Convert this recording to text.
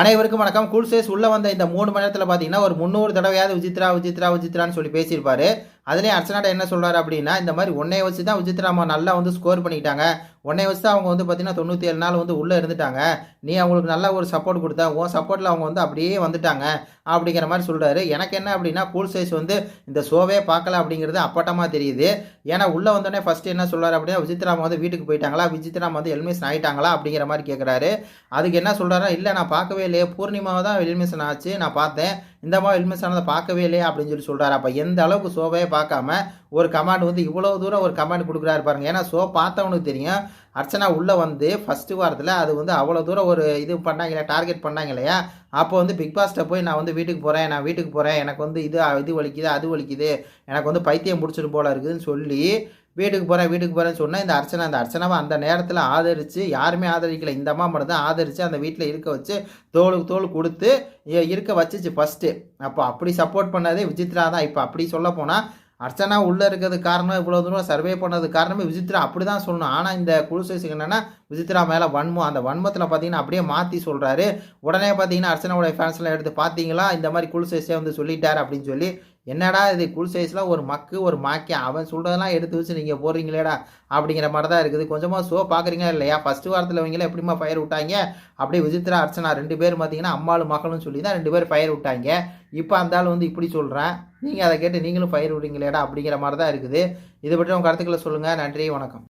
அனைவருக்கும் வணக்கம். Cool chase உள்ள வந்த இந்த மூணு மணி நேரத்தில் பார்த்தீங்கன்னா ஒரு முந்நூறு தடவையாவது விசித்ரா விசித்ரா விசித்ரான்னு சொல்லி பேசியிருப்பாரு. அதுலேயும் அர்ச்சனாட்ட என்ன சொல்கிறார் அப்படின்னா இந்த மாதிரி உன்னைய வச்சு தான் விஜித் ராமா நல்லா வந்து ஸ்கோர் பண்ணிக்கிட்டாங்க. உன்னைய வச்சு தான் அவங்க வந்து பார்த்தீங்கன்னா தொண்ணூற்றி ஏழு நாள் வந்து உள்ளே இருந்துட்டாங்க. நீ அவங்களுக்கு நல்ல ஒரு சப்போர்ட் கொடுத்தா உன் சப்போர்ட்டில் அவங்க வந்து அப்படியே வந்துட்டாங்க அப்படிங்கிற மாதிரி சொல்கிறாரு எனக்கு என்ன அப்படின்னா கூல் சைஸ் வந்து இந்த ஷோவே பார்க்கல அப்படிங்கிறது அப்பட்டமாக தெரியுது. ஏன்னா உள்ளே வந்தோடனே ஃபஸ்ட்டு என்ன சொல்கிறார் அப்படின்னா விசித்ராமா வந்து வீட்டுக்கு போயிட்டாங்களா? விசித்ராமா வந்து எலிமினேஷன் ஆயிட்டாங்களா? அப்படிங்கிற மாதிரி கேட்குறாரு அதுக்கு என்ன சொல்கிறாரா இல்லை நான் பார்க்கவே இல்லையே. பூர்ணிமாவை தான் எலிமினேஷன் ஆச்சு. நான் பார்த்தேன். இந்த மாதிரி எலிமினேஷன் ஆனதை பார்க்கவே இல்லையே அப்படின்னு சொல்லி சொல்கிறாரு அப்போ எந்த அளவுக்கு ஷோவே பார்க்காம ஒரு கமாண்ட் வந்து இவ்வளோ தூரம் ஒரு கமாண்ட் கொடுக்குறாரு பாருங்க. ஏன்னா ஷோ பார்த்தவனுக்கு தெரியும். அர்ச்சனா உள்ளே வந்து ஃபஸ்ட்டு வாரத்தில் அது வந்து அவ்வளோ தூரம் ஒரு இது பண்ணாங்க டார்கெட் பண்ணாங்க இல்லையா? அப்போ வந்து பிக் பாஸ்ட்டை போய் நான் வந்து வீட்டுக்கு போகிறேன் நான் வீட்டுக்கு போகிறேன் எனக்கு வந்து இது இது வலிக்குது அது வலிக்குது. எனக்கு வந்து பைத்தியம் முடிச்சிட்டு போல இருக்குதுன்னு சொல்லி வீட்டுக்கு போகிறேன் வீட்டுக்கு போகிறேன்னு சொன்னால் இந்த அர்ச்சனை அந்த அர்ச்சனாவை அந்த நேரத்தில் ஆதரித்து யாருமே ஆதரிக்கலை. இந்த அம்மா மட்டும் தான் ஆதரித்து அந்த வீட்டில் இருக்க வச்சு தோளுக்கு தோல் கொடுத்து இருக்க வச்சுச்சு ஃபஸ்ட்டு அப்போ அப்படி சப்போர்ட் பண்ணதே விஜித்ரா தான். இப்போ அப்படி சொல்ல போனால் அர்ச்சனா உள்ளே இருக்கிறது காரணம் இவ்வளோ தூரம் சர்வே பண்ணது காரணமே விசித்ரா அப்படி தான் சொல்லணும். ஆனால் இந்த குழு என்னென்னா விசித்ரா மேலே வன்மம் அந்த வன்மத்தில் பார்த்தீங்கன்னா அப்படியே மாற்றி சொல்கிறாரு உடனே பார்த்தீங்கன்னா அர்ச்சனாவுடைய ஃபேன்ஸ்லாம் எடுத்து பார்த்தீங்களா இந்த மாதிரி குழு வந்து சொல்லிட்டார் அப்படின்னு சொல்லி என்னடா இது குழு சைஸ்லாம் ஒரு மக்கு ஒரு மாக்கி அவன் சொல்கிறதெல்லாம் எடுத்து வச்சு நீங்கள் போடுறீங்களேடா அப்படிங்கிற மாதிரி தான் இருக்குது. கொஞ்சமாக ஷோ பார்க்குறீங்க இல்லையா? ஃபஸ்ட்டு வாரத்தில் அவங்களே எப்படிமா ஃபயர் விட்டாங்க? அப்படியே விசித்ரா அர்ச்சனா ரெண்டு பேர் பார்த்தீங்கன்னா அம்மாளும் மகளும் சொல்லி தான் ரெண்டு பேர் ஃபயர் விட்டாங்க. இப்போ அந்த ஆள் வந்து இப்படி சொல்கிறேன் நீங்கள் அதை கேட்டு நீங்களும் ஃபயர் விடுறீங்களேடா அப்படிங்கிற மாதிரி தான் இருக்குது. இதை பற்றி உங்கள் கருத்துக்களை சொல்லுங்கள் நன்றி வணக்கம்.